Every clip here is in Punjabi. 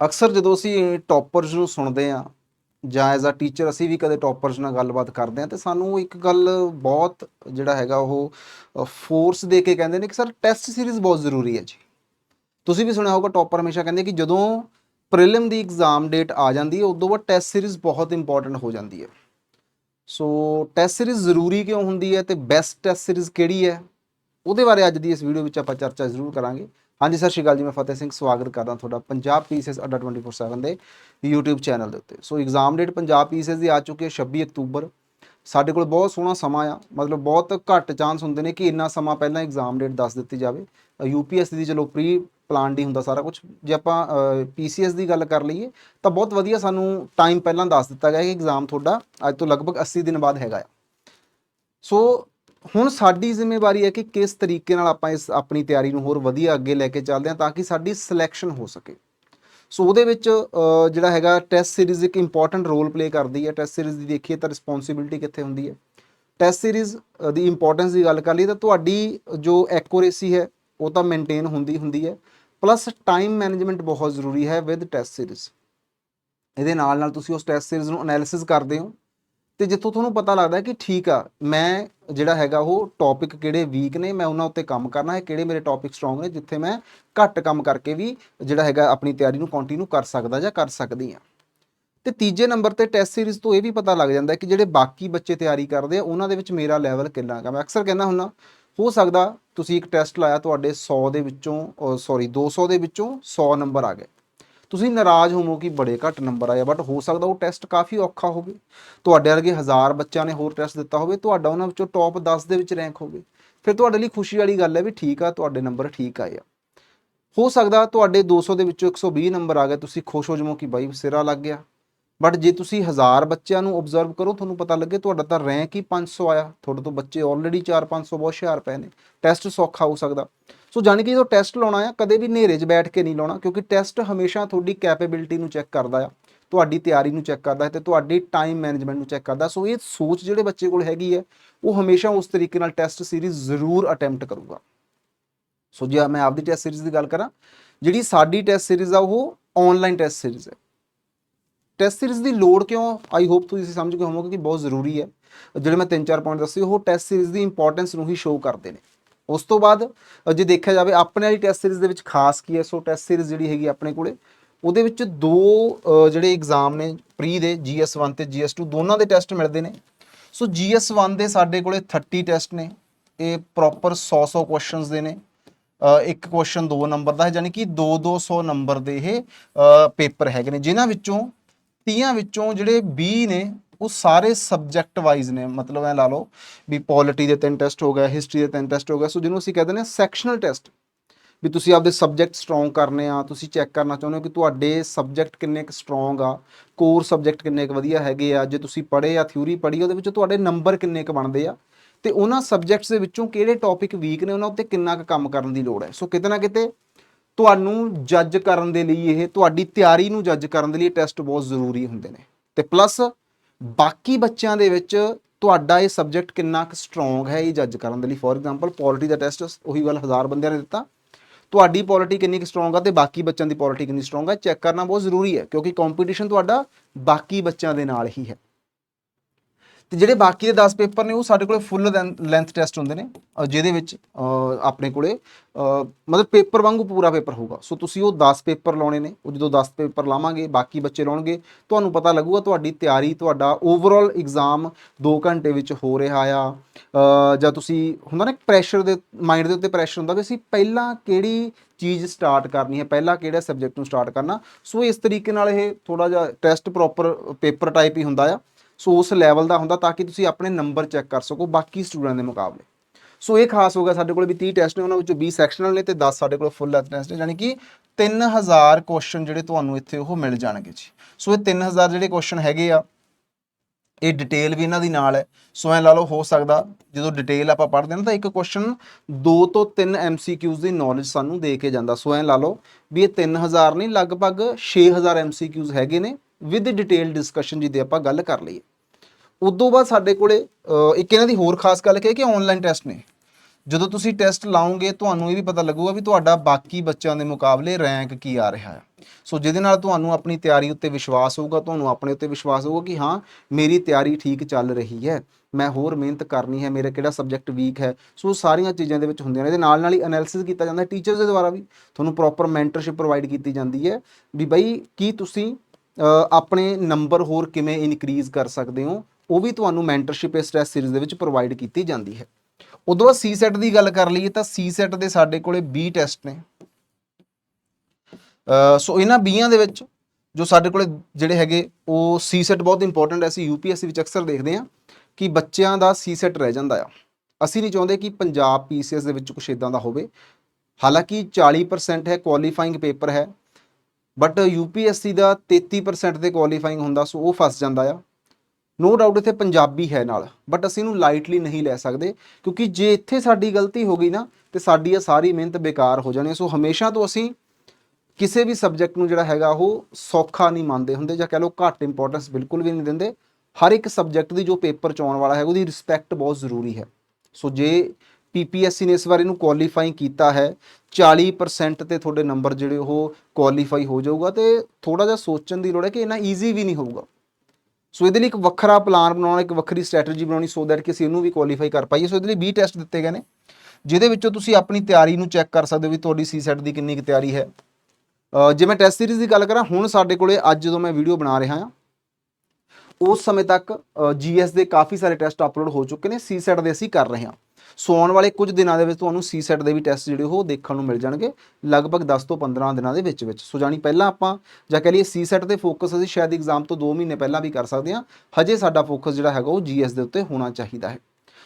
ਅਕਸਰ ਜਦੋਂ ਅਸੀਂ ਟੌਪਰਸ ਨੂੰ ਸੁਣਦੇ ਆ ਜਾਂ ਐਜ਼ ਅ ਟੀਚਰ ਅਸੀਂ ਵੀ ਕਦੇ ਟੌਪਰਸ ਨਾਲ ਗੱਲਬਾਤ ਕਰਦੇ ਆ ਤੇ ਸਾਨੂੰ ਇੱਕ ਗੱਲ ਬਹੁਤ ਜਿਹੜਾ ਹੈਗਾ ਉਹ ਫੋਰਸ ਦੇ ਕੇ ਕਹਿੰਦੇ ਨੇ ਕਿ ਸਰ ਟੈਸਟ ਸੀਰੀਜ਼ ਬਹੁਤ ਜ਼ਰੂਰੀ ਹੈ ਜੀ। ਤੁਸੀਂ ਵੀ ਸੁਣਿਆ ਹੋਗਾ ਟੌਪਰ ਹਮੇਸ਼ਾ ਕਹਿੰਦੇ ਕਿ ਜਦੋਂ ਪ੍ਰੀਲਿਮ ਦੀ ਐਗਜ਼ਾਮ ਡੇਟ ਆ ਜਾਂਦੀ ਹੈ, ਉਦੋਂ ਬਾਅਦ ਟੈਸਟ ਸੀਰੀਜ਼ ਬਹੁਤ ਇੰਪੋਰਟੈਂਟ ਹੋ ਜਾਂਦੀ ਹੈ। ਸੋ ਟੈਸਟ ਸੀਰੀਜ਼ ਜ਼ਰੂਰੀ ਕਿਉਂ ਹੁੰਦੀ ਹੈ ਤੇ ਬੈਸਟ ਟੈਸਟ ਸੀਰੀਜ਼ ਕਿਹੜੀ ਹੈ, ਉਹਦੇ ਬਾਰੇ ਅੱਜ ਦੀ ਇਸ ਵੀਡੀਓ ਵਿੱਚ ਆਪਾਂ ਚਰਚਾ ਜ਼ਰੂਰ ਕਰਾਂਗੇ। ਹਾਂਜੀ, ਸਤਿ ਸ਼੍ਰੀ ਅਕਾਲ ਜੀ, ਮੈਂ ਫਤਿਹ ਸਿੰਘ ਸਵਾਗਤ ਕਰਦਾ ਤੁਹਾਡਾ ਪੰਜਾਬ ਪੀਸੀਐਸ ਅੱਡਾ 24/7 ਦੇ YouTube ਚੈਨਲ ਦੇ ਉੱਤੇ। So exam date Punjab PCS ਦੀ ਆ ਚੁੱਕੀ ਹੈ 26 ਅਕਤੂਬਰ। ਸਾਡੇ ਕੋਲ ਬਹੁਤ ਸੋਹਣਾ ਸਮਾਂ ਆ, ਮਤਲਬ ਬਹੁਤ ਘੱਟ ਚਾਂਸ ਹੁੰਦੇ ਨੇ ਕਿ ਇੰਨਾ ਸਮਾਂ ਪਹਿਲਾਂ ਐਗਜ਼ਾਮ ਡੇਟ ਦੱਸ ਦਿੱਤੀ ਜਾਵੇ। ਯੂਪੀਐਸਸੀ ਦੀ ਚਲੋ ਪ੍ਰੀ ਪਲਾਨਡ ਹੀ ਹੁੰਦਾ ਸਾਰਾ ਕੁਝ ਜੇ ਆਪਾਂ ਪੀਸੀਐਸ ਦੀ ਗੱਲ ਕਰ ਲਈਏ, ਤਾਂ ਬਹੁਤ ਵਧੀਆ ਸਾਨੂੰ ਟਾਈਮ ਪਹਿਲਾਂ ਦੱਸ ਦਿੱਤਾ ਗਿਆ ਕਿ ਐਗਜ਼ਾਮ ਤੁਹਾਡਾ ਅੱਜ ਤੋਂ ਲਗਭਗ 80 ਦਿਨ ਬਾਅਦ ਹੈਗਾ ਆ। ਸੋ ਹੁਣ ਸਾਡੀ ਜ਼ਿੰਮੇਵਾਰੀ ਹੈ ਕਿ ਕਿਸ ਤਰੀਕੇ ਨਾਲ ਆਪਾਂ ਇਸ ਆਪਣੀ ਤਿਆਰੀ ਨੂੰ ਹੋਰ ਵਧੀਆ ਅੱਗੇ ਲੈ ਕੇ ਚੱਲਦੇ ਹਾਂ ਤਾਂ ਕਿ ਸਾਡੀ ਸਿਲੈਕਸ਼ਨ ਹੋ ਸਕੇ। ਸੋ ਉਹਦੇ ਵਿੱਚ ਜਿਹੜਾ ਹੈਗਾ ਟੈਸਟ ਸੀਰੀਜ਼ ਇੱਕ ਇੰਪੋਰਟੈਂਟ ਰੋਲ ਪਲੇ ਕਰਦੀ ਹੈ। ਟੈਸਟ ਸੀਰੀਜ਼ ਦੀ ਦੇਖੀਏ ਤਾਂ ਰਿਸਪੌਂਸਿਬਿਲਟੀ ਕਿੱਥੇ ਹੁੰਦੀ ਹੈ? ਟੈਸਟ ਸੀਰੀਜ਼ ਦੀ ਇੰਪੋਰਟੈਂਸ ਦੀ ਗੱਲ ਕਰ ਲਈ ਤਾਂ ਤੁਹਾਡੀ ਜੋ ਐਕੂਰੇਸੀ ਹੈ, ਉਹ ਤਾਂ ਮੇਨਟੇਨ ਹੁੰਦੀ ਹੁੰਦੀ ਹੈ। ਪਲੱਸ ਟਾਈਮ ਮੈਨੇਜਮੈਂਟ ਬਹੁਤ ਜ਼ਰੂਰੀ ਹੈ ਵਿਦ ਟੈਸਟ ਸੀਰੀਜ਼ ਇਹਦੇ ਨਾਲ ਨਾਲ ਤੁਸੀਂ ਉਸ ਟੈਸਟ ਸੀਰੀਜ਼ ਨੂੰ ਐਨਾਲਿਸਿਸ ਕਰਦੇ ਹੋ। ਤੇ ਜਿੱਥੋਂ ਤੁਹਾਨੂੰ ਪਤਾ ਲੱਗਦਾ ਕਿ ਠੀਕ ਆ, ਮੈਂ ਜਿਹੜਾ ਹੈਗਾ ਉਹ ਟੌਪਿਕ ਕਿਹੜੇ ਵੀਕ ਨੇ, ਮੈਂ ਉਹਨਾਂ ਉੱਤੇ ਕੰਮ ਕਰਨਾ ਹੈ ਕਿਹੜੇ ਮੇਰੇ ਟੌਪਿਕ ਸਟਰੋਂਗ ਨੇ, ਜਿੱਥੇ ਮੈਂ ਘੱਟ ਕੰਮ ਕਰਕੇ ਵੀ ਜਿਹੜਾ ਹੈਗਾ ਆਪਣੀ ਤਿਆਰੀ ਨੂੰ ਕੰਟੀਨਿਊ ਕਰ ਸਕਦਾ ਜਾਂ ਕਰ ਸਕਦੀ ਆ ਤੇ ਤੀਜੇ ਨੰਬਰ ਤੇ ਟੈਸਟ ਸੀਰੀਜ਼ ਤੋਂ ਇਹ ਵੀ ਪਤਾ ਲੱਗ ਜਾਂਦਾ ਕਿ ਜਿਹੜੇ ਬਾਕੀ ਬੱਚੇ ਤਿਆਰੀ ਕਰਦੇ ਆ, ਉਹਨਾਂ ਦੇ ਵਿੱਚ ਮੇਰਾ ਲੈਵਲ ਕਿੰਨਾ ਹੈਗਾ ਮੈਂ ਅਕਸਰ ਕਹਿੰਦਾ ਹੁੰਦਾ, ਹੋ ਸਕਦਾ ਤੁਸੀਂ ਇੱਕ ਟੈਸਟ ਲਾਇਆ, ਤੁਹਾਡੇ 100 ਦੇ ਵਿੱਚੋਂ ਸੌਰੀ 200 ਦੇ ਵਿੱਚੋਂ 100 ਨੰਬਰ ਆ ਗਏ। ਤੁਸੀਂ ਨਾਰਾਜ਼ ਹੋਵੋ ਕਿ ਬੜੇ ਘੱਟ ਨੰਬਰ ਆਏ ਬਟ ਹੋ ਸਕਦਾ ਉਹ ਟੈਸਟ ਕਾਫੀ ਔਖਾ ਹੋਵੇ। ਤੁਹਾਡੇ ਵਰਗੇ ਹਜ਼ਾਰ ਬੱਚਿਆਂ ਨੇ ਹੋਰ ਟੈਸਟ ਦਿੱਤਾ ਹੋਵੇ, ਤੁਹਾਡਾ ਉਹਨਾਂ ਵਿੱਚੋਂ ਟੌਪ 10 ਦੇ ਵਿੱਚ ਰੈਂਕ ਹੋਵੇ। ਫਿਰ ਤੁਹਾਡੇ ਲਈ ਖੁਸ਼ੀ ਵਾਲੀ ਗੱਲ ਹੈ ਵੀ ਠੀਕ ਆ, ਤੁਹਾਡੇ ਨੰਬਰ ਠੀਕ ਆਏ ਆ। ਹੋ ਸਕਦਾ ਤੁਹਾਡੇ 200 ਦੇ ਵਿੱਚੋਂ 120 ਨੰਬਰ ਆ ਗਏ, ਤੁਸੀਂ ਖੁਸ਼ ਹੋ ਜਾਵੋ ਕਿ ਬਾਈ ਸਿਰਾ ਲੱਗ ਗਿਆ। ਬਟ ਜੇ ਤੁਸੀਂ ਹਜ਼ਾਰ ਬੱਚਿਆਂ ਨੂੰ ਆਬਜ਼ਰਵ ਕਰੋ, ਤੁਹਾਨੂੰ ਪਤਾ ਲੱਗੇ ਤੁਹਾਡਾ ਤਾਂ ਰੈਂਕ ਹੀ 500 ਆਇਆ। ਤੁਹਾਡੇ ਤੋਂ ਬੱਚੇ ਆਲਰੇਡੀ 4-500 ਬਹੁਤ ਹੁਸ਼ਿਆਰ ਪਏ ਨੇ। ਟੈਸਟ ਸੌਖਾ ਹੋ ਸਕਦਾ। ਸੋ ਜਾਣੀ ਕਿ ਜਦੋਂ ਟੈਸਟ ਲਾਉਣਾ ਆ, ਕਦੇ ਵੀ ਹਨੇਰੇ 'ਚ ਬੈਠ ਕੇ ਨਹੀਂ ਲਾਉਣਾ, ਕਿਉਂਕਿ ਟੈਸਟ ਹਮੇਸ਼ਾ ਤੁਹਾਡੀ ਕੈਪੇਬਿਲਿਟੀ ਨੂੰ ਚੈੱਕ ਕਰਦਾ ਆ। ਤੁਹਾਡੀ ਤਿਆਰੀ ਨੂੰ ਚੈੱਕ ਕਰਦਾ ਹੈ ਤੇ ਤੁਹਾਡੀ ਟਾਈਮ ਮੈਨੇਜਮੈਂਟ ਨੂੰ ਚੈੱਕ ਕਰਦਾ ਸੋ ਇਹ ਸੋਚ ਜਿਹੜੇ ਬੱਚੇ ਕੋਲ ਹੈਗੀ ਹੈ, ਉਹ ਹਮੇਸ਼ਾ ਉਸ ਤਰੀਕੇ ਨਾਲ ਟੈਸਟ ਸੀਰੀਜ਼ ਜ਼ਰੂਰ ਅਟੈਂਪਟ ਕਰੂਗਾ। ਸੋ ਜੇ ਮੈਂ ਆਪਦੀ ਟੈਸਟ ਸੀਰੀਜ਼ ਦੀ ਗੱਲ ਕਰਾਂ, ਜਿਹੜੀ ਸਾਡੀ ਟੈਸਟ ਸੀਰੀਜ਼ ਆ, ਉਹ ਆਨਲਾਈਨ ਟੈਸਟ ਸੀਰੀਜ਼ ਹੈ। ਟੈਸਟ ਸੀਰੀਜ਼ ਦੀ ਲੋੜ ਕਿਉਂ? ਆਈ ਹੋਪ ਤੁਸੀਂ ਸਮਝ ਗਏ ਹੋਵੋਗੇ ਕਿ ਬਹੁਤ ਜ਼ਰੂਰੀ ਹੈ। ਜਿਹੜੇ ਮੈਂ ਤਿੰਨ ਚਾਰ ਪੁਆਇੰਟ ਦੱਸੇ, ਉਹ ਟੈਸਟ ਸੀਰੀਜ਼ ਦੀ ਇੰਪੋਰਟੈਂਸ ਨੂੰ ਹੀ ਸ਼ੋਅ ਕਰਦੇ ਨੇ। ਉਸ ਤੋਂ ਬਾਅਦ ਜੇ ਦੇਖਿਆ ਜਾਵੇ, ਆਪਣੇ ਵਾਲੀ ਟੈਸਟ ਸੀਰੀਜ਼ ਦੇ ਵਿੱਚ ਖਾਸ ਕੀ ਹੈ? ਸੋ ਟੈਸਟ ਸੀਰੀਜ਼ ਜਿਹੜੀ ਹੈਗੀ ਆਪਣੇ ਕੋਲੇ, ਉਹਦੇ ਵਿੱਚ ਦੋ ਜਿਹੜੇ ਐਗਜ਼ਾਮ ਨੇ ਪ੍ਰੀ ਦੇ GS1 ਤੇ GS2 ਦੋਨਾਂ ਦੇ ਟੈਸਟ ਮਿਲਦੇ ਨੇ। ਸੋ GS1 ਦੇ ਸਾਡੇ ਕੋਲੇ 30 ਟੈਸਟ ਨੇ। ਇਹ ਪ੍ਰੋਪਰ 100 100 ਕੁਐਸਚਨਸ ਦੇ ਨੇ। ਇੱਕ ਕੁਐਸਚਨ 2 ਨੰਬਰ ਦਾ ਹੈ ਯਾਨੀ ਕਿ 2 200 ਨੰਬਰ ਦੇ ਇਹ ਪੇਪਰ ਹੈਗੇ ਨੇ, ਜਿਨ੍ਹਾਂ ਵਿੱਚੋਂ 30 ਵਿੱਚੋਂ ਜਿਹੜੇ 20 ਨੇ, ਉਹ ਸਾਰੇ ਸਬਜੈਕਟ ਵਾਈਜ਼ ਨੇ। ਮਤਲਬ ਐ ਲਾ ਲਓ ਵੀ ਪੋਲਿਟੀ ਦੇ ਤਿੰਨ ਟੈਸਟ ਹੋ ਗਏ ਹਿਸਟਰੀ ਦੇ ਤਿੰਨ ਟੈਸਟ ਹੋ ਗਏ। ਸੋ ਜਿਹਨੂੰ ਅਸੀਂ ਕਹਿੰਦੇ ਨੇ ਸੈਕਸ਼ਨਲ ਟੈਸਟ ਵੀ ਤੁਸੀਂ ਆਪਦੇ ਸਬਜੈਕਟ ਸਟਰੋਂਗ ਕਰਨੇ ਆ, ਤੁਸੀਂ ਚੈੱਕ ਕਰਨਾ ਚਾਹੁੰਦੇ ਹੋ ਕਿ ਤੁਹਾਡੇ ਸਬਜੈਕਟ ਕਿੰਨੇ ਕੁ ਸਟਰੋਂਗ ਆ ਕੋਰ ਸਬਜੈਕਟ ਕਿੰਨੇ ਕੁ ਵਧੀਆ ਹੈਗੇ ਆ। ਜੇ ਤੁਸੀਂ ਪੜ੍ਹੇ ਆ ਥਿਊਰੀ ਪੜ੍ਹੀ ਉਹਦੇ ਵਿੱਚ ਤੁਹਾਡੇ ਨੰਬਰ ਕਿੰਨੇ ਕੁ ਬਣਦੇ ਆ। ਤੇ ਉਹਨਾਂ ਸਬਜੈਕਟਸ ਦੇ ਵਿੱਚੋਂ ਕਿਹੜੇ ਟੌਪਿਕ ਵੀਕ ਨੇ, ਉਹਨਾਂ ਉੱਤੇ ਕਿੰਨਾ ਕੁ ਕੰਮ ਕਰਨ ਦੀ ਲੋੜ ਹੈ। ਸੋ ਕਿਤੇ ਨਾ ਕਿਤੇ ਤੁਹਾਨੂੰ ਜੱਜ ਕਰਨ ਦੇ ਲਈ ਇਹ, ਤੁਹਾਡੀ ਤਿਆਰੀ ਨੂੰ ਜੱਜ ਕਰਨ ਦੇ ਲਈ ਟੈਸਟ ਬਹੁਤ ਜ਼ਰੂਰੀ ਹੁੰਦੇ ਨੇ। ਤੇ ਪਲੱਸ ਬਾਕੀ ਬੱਚਿਆਂ ਦੇ ਵਿੱਚ ਤੁਹਾਡਾ ਇਹ ਸਬਜੈਕਟ ਕਿੰਨਾ ਕੁ ਸਟਰੋਂਗ ਹੈ ਇਹ ਜੱਜ ਕਰਨ ਦੇ ਲਈ। ਫੋਰ ਐਗਜ਼ਾਮਪਲ ਪੋਲਿਟੀ ਦਾ ਟੈਸਟ ਉਹੀ ਗੱਲ ਹਜ਼ਾਰ ਬੰਦਿਆਂ ਨੇ ਦਿੱਤਾ। ਤੁਹਾਡੀ ਪੋਲਿਟੀ ਕਿੰਨੀ ਕੁ ਸਟਰੋਂਗ ਆ ਤੇ ਬਾਕੀ ਬੱਚਿਆਂ ਦੀ ਪੋਲਿਟੀ ਕਿੰਨੀ ਸਟਰੋਂਗ ਆ ਚੈੱਕ ਕਰਨਾ ਬਹੁਤ ਜ਼ਰੂਰੀ ਹੈ, ਕਿਉਂਕਿ ਕੰਪੀਟੀਸ਼ਨ ਤੁਹਾਡਾ ਬਾਕੀ ਬੱਚਿਆਂ ਦੇ ਨਾਲ ਹੀ ਹੈ। ਤੇ ਜਿਹੜੇ ਬਾਕੀ ਦੇ 10 ਪੇਪਰ ਨੇ, ਉਹ ਸਾਡੇ ਕੋਲੇ ਫੁੱਲ ਲੈਂਥ ਟੈਸਟ ਹੁੰਦੇ ਨੇ ਜਿਹਦੇ ਵਿੱਚ ਆਪਣੇ ਕੋਲੇ ਮਤਲਬ ਪੇਪਰ ਵਾਂਗੂ ਪੂਰਾ ਪੇਪਰ ਹੋਊਗਾ। ਸੋ ਤੁਸੀਂ ਉਹ 10 ਪੇਪਰ ਲਾਉਣੇ ਨੇ, ਉਹ ਜਦੋਂ 10 ਪੇਪਰ ਲਾਵਾਂਗੇ, ਬਾਕੀ ਬੱਚੇ ਲਾਉਣਗੇ, ਤੁਹਾਨੂੰ ਪਤਾ ਲੱਗੂਗਾ ਤੁਹਾਡੀ ਤਿਆਰੀ, ਤੁਹਾਡਾ ਓਵਰਆਲ ਐਗਜ਼ਾਮ 2 ਘੰਟੇ ਵਿੱਚ ਹੋ ਰਿਹਾ ਆ। ਜਾਂ ਤੁਸੀਂ, ਹੁੰਦਾ ਨਾ ਪ੍ਰੈਸ਼ਰ ਦੇ ਮਾਈਂਡ ਦੇ ਉੱਤੇ ਪ੍ਰੈਸ਼ਰ ਹੁੰਦਾ ਵੀ ਅਸੀਂ ਪਹਿਲਾਂ ਕਿਹੜੀ ਚੀਜ਼ ਸਟਾਰਟ ਕਰਨੀ ਹੈ, ਪਹਿਲਾਂ ਕਿਹੜਾ ਸਬਜੈਕਟ ਨੂੰ ਸਟਾਰਟ ਕਰਨਾ। ਸੋ ਇਸ ਤਰੀਕੇ ਨਾਲ ਇਹ ਥੋੜਾ ਜਿਹਾ ਟੈਸਟ ਪ੍ਰੋਪਰ ਪੇਪਰ ਟਾਈਪ ਹੀ ਹੁੰਦਾ ਆ। ਸੋ ਉਸ ਲੈਵਲ ਦਾ ਹੁੰਦਾ ਤਾਂ ਕਿ ਤੁਸੀਂ ਆਪਣੇ ਨੰਬਰ ਚੈੱਕ ਕਰ ਸਕੋ ਬਾਕੀ ਸਟੂਡੈਂਟ ਦੇ ਮੁਕਾਬਲੇ। ਸੋ ਇਹ ਖਾਸ ਹੋ ਗਿਆ ਸਾਡੇ ਕੋਲ ਵੀ 30 ਟੈਸਟ ਨੇ, ਉਹਨਾਂ ਵਿੱਚੋਂ 20 ਸੈਕਸ਼ਨਲ ਨੇ ਤੇ 10 ਸਾਡੇ ਕੋਲ ਫੁੱਲ ਲੈਂਥ ਟੈਸਟ ਨੇ, ਯਾਨੀ ਕਿ 3000 ਕੁਐਸਚਨ ਜਿਹੜੇ ਤੁਹਾਨੂੰ ਇੱਥੇ ਉਹ ਮਿਲ ਜਾਣਗੇ ਜੀ। ਸੋ ਇਹ 3000 ਜਿਹੜੇ ਕੁਐਸਚਨ ਹੈਗੇ ਆ, ਇਹ ਡਿਟੇਲ ਵੀ ਇਹਨਾਂ ਦੀ ਨਾਲ ਹੈ। ਸੋ ਐ ਲਾ ਲਓ, ਹੋ ਸਕਦਾ ਜਦੋਂ ਡਿਟੇਲ ਆਪਾਂ ਪੜ੍ਹਦੇ ਹਾਂ ਤਾਂ ਇੱਕ ਕੁਐਸਚਨ 2 ਤੋਂ 3 ਐਮਸੀਕਿਊਜ਼ ਦੀ ਨੌਲੇਜ ਸਾਨੂੰ ਦੇ ਕੇ ਜਾਂਦਾ। ਸੋ ਐ ਲਾ ਲਓ ਵੀ ਇਹ 3000 ਨਹੀਂ, ਲਗਭਗ 6000 ਐਮਸੀਕਿਊਜ਼ ਹੈਗੇ ਨੇ। ਵਿਦ ਡਿਟੇਲ ਡਿਸਕਸ਼ਨ ਜਿਹਦੇ ਆਪਾਂ ਗੱਲ ਕਰ ਲਈਏ। ਉਦੋਂ ਬਾਅਦ ਸਾਡੇ ਕੋਲੇ ਇੱਕ ਇਹਨਾਂ ਦੀ ਹੋਰ ਖਾਸ ਗੱਲ ਕੀ ਹੈ ਕਿ ਆਨਲਾਈਨ ਟੈਸਟ ਨੇ। ਜਦੋਂ ਤੁਸੀਂ ਟੈਸਟ ਲਾਓਗੇ, ਤੁਹਾਨੂੰ ਇਹ ਵੀ ਪਤਾ ਲੱਗੂਗਾ ਵੀ ਤੁਹਾਡਾ ਬਾਕੀ ਬੱਚਿਆਂ ਦੇ ਮੁਕਾਬਲੇ ਰੈਂਕ ਕੀ ਆ ਰਿਹਾ ਹੈ। ਸੋ ਜਿਹਦੇ ਨਾਲ ਤੁਹਾਨੂੰ ਆਪਣੀ ਤਿਆਰੀ ਉੱਤੇ ਵਿਸ਼ਵਾਸ ਹੋਊਗਾ, ਤੁਹਾਨੂੰ ਆਪਣੇ ਉੱਤੇ ਵਿਸ਼ਵਾਸ ਹੋਊਗਾ ਕਿ ਹਾਂ, ਮੇਰੀ ਤਿਆਰੀ ਠੀਕ ਚੱਲ ਰਹੀ ਹੈ। ਮੈਂ ਹੋਰ ਮਿਹਨਤ ਕਰਨੀ ਹੈ, ਮੇਰਾ ਕਿਹੜਾ ਸਬਜੈਕਟ ਵੀਕ ਹੈ। ਸੋ ਉਹ ਸਾਰੀਆਂ ਚੀਜ਼ਾਂ ਦੇ ਵਿੱਚ ਹੁੰਦੀਆਂ ਨੇ। ਇਹਦੇ ਨਾਲ ਨਾਲ ਹੀ ਐਨਾਲਿਸਿਸ ਕੀਤਾ ਜਾਂਦਾ ਟੀਚਰਸ ਦੇ ਦੁਆਰਾ ਵੀ। ਤੁਹਾਨੂੰ ਪ੍ਰੋਪਰ ਮੈਂਟਰਸ਼ਿਪ ਪ੍ਰੋਵਾਈਡ ਕੀਤੀ ਜਾਂਦੀ ਹੈ ਵੀ ਬਈ ਕੀ ਤੁਸੀਂ ਆਪਣੇ ਨੰਬਰ ਹੋਰ ਕਿਵੇਂ ਇਨਕਰੀਜ਼ ਕਰ ਸਕਦੇ ਹੋ, ਉਹ ਵੀ ਤੁਹਾਨੂੰ ਮੈਂਟਰਸ਼ਿਪ ਇਸ ਟੈਸਟ ਸੀਰੀਜ਼ ਦੇ ਵਿੱਚ ਪ੍ਰੋਵਾਈਡ ਕੀਤੀ ਜਾਂਦੀ ਹੈ। ਉਦੋਂ ਬਾਅਦ ਸੀ ਸੈਟ ਦੀ ਗੱਲ ਕਰ ਲਈਏ ਤਾਂ ਸੀ ਸੈਟ ਦੇ ਸਾਡੇ ਕੋਲੇ 20 ਟੈਸਟ ਨੇ। ਸੋ ਇਹਨਾਂ 20 ਦੇ ਵਿੱਚ ਜੋ ਸਾਡੇ ਕੋਲੇ ਜਿਹੜੇ ਹੈਗੇ, ਉਹ ਸੀ ਸੈਟ ਬਹੁਤ ਇੰਪੋਰਟੈਂਟ ਹੈ। ਅਸੀਂ ਯੂਪੀਐਸਸੀ ਵਿੱਚ ਅਕਸਰ ਦੇਖਦੇ ਹਾਂ ਕਿ ਬੱਚਿਆਂ ਦਾ ਸੀ ਸੈਟ ਰਹਿ ਜਾਂਦਾ ਆ। ਅਸੀਂ ਨਹੀਂ ਚਾਹੁੰਦੇ ਕਿ ਪੰਜਾਬ ਪੀਸੀਐਸ ਦੇ ਵਿੱਚ ਕੁਝ ਇਦਾਂ ਦਾ ਹੋਵੇ। ਹਾਲਾਂਕਿ 40% ਹੈ ਕੁਆਲੀਫਾਈਂਗ ਪੇਪਰ ਹੈ। ਬਟ ਯੂਪੀਐਸਸੀ ਦਾ 33% ਤੇ ਕੁਆਲੀਫਾਈਂਗ ਹੁੰਦਾ ਸੋ ਉਹ ਫਸ ਜਾਂਦਾ ਆ। ਨੋ ਡਾਊਟ ਇੱਥੇ ਪੰਜਾਬੀ ਹੈ ਨਾਲ ਬਟ ਅਸੀਂ ਇਹਨੂੰ ਲਾਈਟਲੀ ਨਹੀਂ ਲੈ ਸਕਦੇ, ਕਿਉਂਕਿ ਜੇ ਇੱਥੇ ਸਾਡੀ ਗਲਤੀ ਹੋ ਗਈ ਨਾ, ਤੇ ਸਾਡੀ ਇਹ ਸਾਰੀ ਮਿਹਨਤ ਬੇਕਾਰ ਹੋ ਜਾਣੀ ਹੈ। ਸੋ ਹਮੇਸ਼ਾ ਤੋਂ ਅਸੀਂ ਕਿਸੇ ਵੀ ਸਬਜੈਕਟ ਨੂੰ ਜਿਹੜਾ ਹੈਗਾ, ਉਹ ਸੌਖਾ ਨਹੀਂ ਮੰਨਦੇ ਹੁੰਦੇ, ਜਾਂ ਕਹ ਲਓ ਘੱਟ ਇੰਪੋਰਟੈਂਸ ਬਿਲਕੁਲ ਵੀ ਨਹੀਂ ਦਿੰਦੇ। ਹਰ ਇੱਕ ਸਬਜੈਕਟ ਦੀ ਜੋ ਪੇਪਰ ਚ ਆਉਣ ਵਾਲਾ ਹੈ ਉਹਦੀ ਰਿਸਪੈਕਟ ਬਹੁਤ ਜ਼ਰੂਰੀ ਹੈ। ਸੋ ਜੇ ਪੀਪੀਐਸਸੀ ਨੇ ਇਸ ਵਾਰ ਇਹਨੂੰ ਕੁਆਲੀਫਾਈ ਕੀਤਾ ਹੈ। 40% ਤੇ ਤੁਹਾਡੇ ਨੰਬਰ ਜਿਹੜੇ ਉਹ ਕੁਆਲੀਫਾਈ ਹੋ ਜਾਊਗਾ ਤੇ ਥੋੜਾ ਜਿਹਾ ਸੋਚਣ ਦੀ ਲੋੜ ਹੈ ਕਿ ਇਹਨਾਂ ਈਜ਼ੀ ਵੀ ਨਹੀਂ ਹੋਊਗਾ। ਸੋ ਇਹਦੇ ਲਈ ਇੱਕ ਵੱਖਰਾ ਪਲਾਨ ਬਣਾਉਣਾ, ਇੱਕ ਵੱਖਰੀ ਸਟ੍ਰੈਟਜੀ ਬਣਾਉਣੀ ਸੋ ਦੈਟ ਕਿ ਅਸੀਂ ਇਹਨੂੰ ਵੀ ਕੁਆਲੀਫਾਈ ਕਰ ਪਾਈਏ। ਸੋ ਇਹਦੇ ਲਈ 20 ਟੈਸਟ ਦਿੱਤੇ ਗਏ ਨੇ, ਜਿਹਦੇ ਵਿੱਚੋਂ ਤੁਸੀਂ ਆਪਣੀ ਤਿਆਰੀ ਨੂੰ ਚੈੱਕ ਕਰ ਸਕਦੇ ਹੋ ਵੀ ਤੁਹਾਡੀ ਸੀ ਸੈਟ ਦੀ ਕਿੰਨੀ ਕੁ ਤਿਆਰੀ ਹੈ। ਜੇ ਮੈਂ ਟੈਸਟ ਸੀਰੀਜ਼ ਦੀ ਗੱਲ ਕਰਾਂ, ਹੁਣ ਸਾਡੇ ਕੋਲੇ ਅੱਜ ਜਦੋਂ ਮੈਂ ਵੀਡੀਓ ਬਣਾ ਰਿਹਾ ਹਾਂ, ਉਸ ਸਮੇਂ ਤੱਕ ਜੀਐਸ ਦੇ ਕਾਫੀ ਸਾਰੇ ਟੈਸਟ ਅਪਲੋਡ ਹੋ ਚੁੱਕੇ ਨੇ। ਸੀ ਸੈਟ ਦੇ ਅਸੀਂ ਕਰ ਰਹੇ ਹਾਂ। ਸੋ ਆਉਣ ਵਾਲੇ ਕੁਝ ਦਿਨਾਂ ਦੇ ਵਿੱਚ ਤੁਹਾਨੂੰ ਸੀ ਸੈਟ ਦੇ ਵੀ ਟੈਸਟ ਜਿਹੜੇ ਉਹ ਦੇਖਣ ਨੂੰ ਮਿਲ ਜਾਣਗੇ, ਲਗਭਗ 10 ਤੋਂ 15 ਦਿਨਾਂ ਦੇ ਵਿੱਚ ਵਿੱਚ। ਸੋ ਜਾਣੀ ਪਹਿਲਾਂ ਆਪਾਂ ਜਾਂ ਕਹ ਲਈਏ ਸੀ ਸੈਟ ਤੇ ਫੋਕਸ ਅਸੀਂ ਸ਼ਾਇਦ ਐਗਜ਼ਾਮ ਤੋਂ 2 ਮਹੀਨੇ ਪਹਿਲਾਂ ਵੀ ਕਰ ਸਕਦੇ ਹਾਂ, ਹਜੇ ਸਾਡਾ ਫੋਕਸ ਜਿਹੜਾ ਹੈਗਾ ਉਹ ਜੀਐਸ ਦੇ ਉੱਤੇ ਹੋਣਾ ਚਾਹੀਦਾ ਹੈ।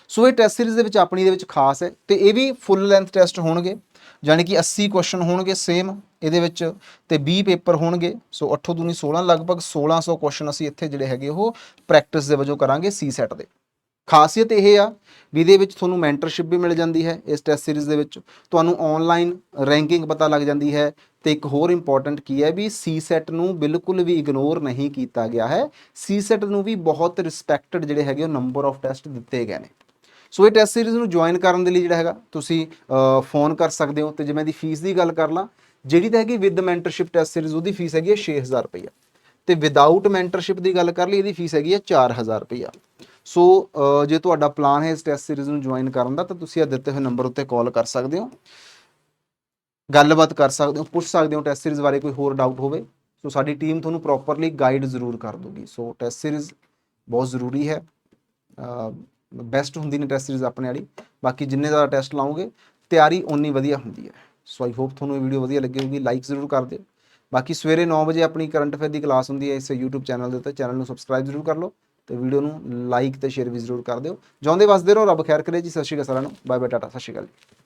ਸੋ ਇਹ ਟੈਸਟ ਸੀਰੀਜ਼ ਦੇ ਵਿੱਚ ਆਪਣੀ ਦੇ ਵਿੱਚ ਖਾਸ ਹੈ ਤੇ ਇਹ ਵੀ ਫੁੱਲ ਲੈਂਥ ਟੈਸਟ ਹੋਣਗੇ ਯਾਨੀ ਕਿ 80 ਕੁਐਸਚਨ ਹੋਣਗੇ ਸੇਮ ਇਹਦੇ ਵਿੱਚ ਤੇ 20 ਪੇਪਰ ਹੋਣਗੇ। ਸੋ 8 ਦੂਨੀ 16 ਲਗਭਗ 1600 ਕੁਐਸਚਨ ਅਸੀਂ ਇੱਥੇ ਜਿਹੜੇ ਹੈਗੇ ਉਹ ਪ੍ਰੈਕਟਿਸ ਦੇ ਵਜੋਂ ਕਰਾਂਗੇ ਸੀ ਸੈਟ ਦੇ। ਖਾਸੀਅਤ ਇਹ ਆ ਵੀ ਇਹਦੇ ਵਿੱਚ ਤੁਹਾਨੂੰ ਮੈਂਟਰਸ਼ਿਪ ਵੀ ਮਿਲ ਜਾਂਦੀ ਹੈ ਇਸ ਟੈਸਟ ਸੀਰੀਜ਼ ਦੇ ਵਿੱਚ। ਤੁਹਾਨੂੰ ਆਨਲਾਈਨ ਰੈਂਕਿੰਗ ਪਤਾ ਲੱਗ ਜਾਂਦੀ ਹੈ ਤੇ ਇੱਕ ਹੋਰ ਇੰਪੋਰਟੈਂਟ ਕੀ ਹੈ ਵੀ ਸੀ ਸੈਟ ਨੂੰ ਬਿਲਕੁਲ ਵੀ ਇਗਨੋਰ ਨਹੀਂ ਕੀਤਾ ਗਿਆ ਹੈ। ਸੀ ਸੈਟ ਨੂੰ ਵੀ ਬਹੁਤ ਰਿਸਪੈਕਟਡ ਜਿਹੜੇ ਹੈਗੇ ਉਹ ਨੰਬਰ ਆਫ ਟੈਸਟ ਦਿੱਤੇ ਗਏ ਨੇ। ਸੋ ਇਹ ਟੈਸਟ ਸੀਰੀਜ਼ ਨੂੰ ਜੁਆਇਨ ਕਰਨ ਦੇ ਲਈ ਜਿਹੜਾ ਹੈਗਾ, ਤੁਸੀਂ ਫੋਨ ਕਰ ਸਕਦੇ ਹੋ ਤੇ ਜੇ ਮੈਂ ਦੀ ਫੀਸ ਦੀ ਗੱਲ ਕਰ ਲਾਂ, ਜਿਹੜੀ ਤਾਂ ਹੈਗੀ ਵਿਦ ਮੈਂਟਰਸ਼ਿਪ ਟੈਸਟ ਸੀਰੀਜ਼ ਉਹਦੀ ਫੀਸ ਹੈਗੀ ਹੈ 6000 ਰੁਪਈਆ। ਤੇ ਵਿਦਆਊਟ ਮੈਂਟਰਸ਼ਿਪ ਦੀ ਗੱਲ ਕਰ ਲਈ, ਇਹਦੀ ਫੀਸ ਹੈਗੀ ਹੈ 4000 ਰੁਪਈਆ। ਸੋ ਜੇ ਤੁਹਾਡਾ ਪਲਾਨ ਹੈ ਇਸ ਟੈਸਟ ਸੀਰੀਜ਼ ਨੂੰ ਜੁਆਇਨ ਕਰਨ ਦਾ, ਤਾਂ ਤੁਸੀਂ ਇਹ ਦਿੱਤੇ ਹੋਏ ਨੰਬਰ ਉੱਤੇ ਕਾਲ ਕਰ ਸਕਦੇ ਹੋ। ਗੱਲਬਾਤ ਕਰ ਸਕਦੇ ਹੋ, ਪੁੱਛ ਸਕਦੇ ਹੋ ਟੈਸਟ ਸੀਰੀਜ਼ ਬਾਰੇ ਕੋਈ ਹੋਰ ਡਾਊਟ ਹੋਵੇ। ਸੋ ਸਾਡੀ ਟੀਮ ਤੁਹਾਨੂੰ ਪ੍ਰੋਪਰਲੀ ਗਾਈਡ ਜ਼ਰੂਰ ਕਰ ਦੂਗੀ। ਸੋ ਟੈਸਟ ਸੀਰੀਜ਼ ਬਹੁਤ ਜ਼ਰੂਰੀ ਹੈ। ਬੈਸਟ ਹੁੰਦੀ ਨੇ ਟੈਸਟ ਸੀਰੀਜ਼ ਆਪਣੇ ਵਾਲੀ। ਬਾਕੀ ਜਿੰਨੇ ਜ਼ਿਆਦਾ ਟੈਸਟ ਲਾਉਂਗੇ ਤਿਆਰੀ ਓਨੀ ਵਧੀਆ ਹੁੰਦੀ ਹੈ। ਸੋ ਆਈ ਹੋਪ ਤੁਹਾਨੂੰ ਇਹ ਵੀਡੀਓ ਵਧੀਆ ਲੱਗੀ ਹੋਊਗੀ। ਲਾਈਕ ਜ਼ਰੂਰ ਕਰ ਦਿਓ। ਬਾਕੀ ਸਵੇਰੇ 9 ਵਜੇ ਆਪਣੀ ਕਰੰਟ ਅਫੇਅਰ ਦੀ ਕਲਾਸ ਹੁੰਦੀ ਹੈ ਇਸ YouTube ਚੈਨਲ ਦੇ ਉੱਤੇ। ਚੈਨਲ ਨੂੰ ਸਬਸਕ੍ਰਾਈਬ ਜ਼ਰੂਰ ਕਰ ਲਓ। ਤੇ ਵੀਡੀਓ ਨੂੰ ਲਾਈਕ ਤੇ ਸ਼ੇਅਰ ਵੀ ਜ਼ਰੂਰ ਕਰ ਦਿਓ। ਜਿਉਂਦੇ ਵਸਦੇ ਰਹੋ, ਰੱਬ ਖੈਰ ਕਰੇ ਜੀ। ਸਤਿ ਸ਼੍ਰੀ ਅਕਾਲ ਸਾਰਿਆਂ ਨੂੰ। ਬਾਏ ਬਾਏ ਟਾਟਾ ਸਤਿ ਸ਼੍ਰੀ ਅਕਾਲ ਜੀ।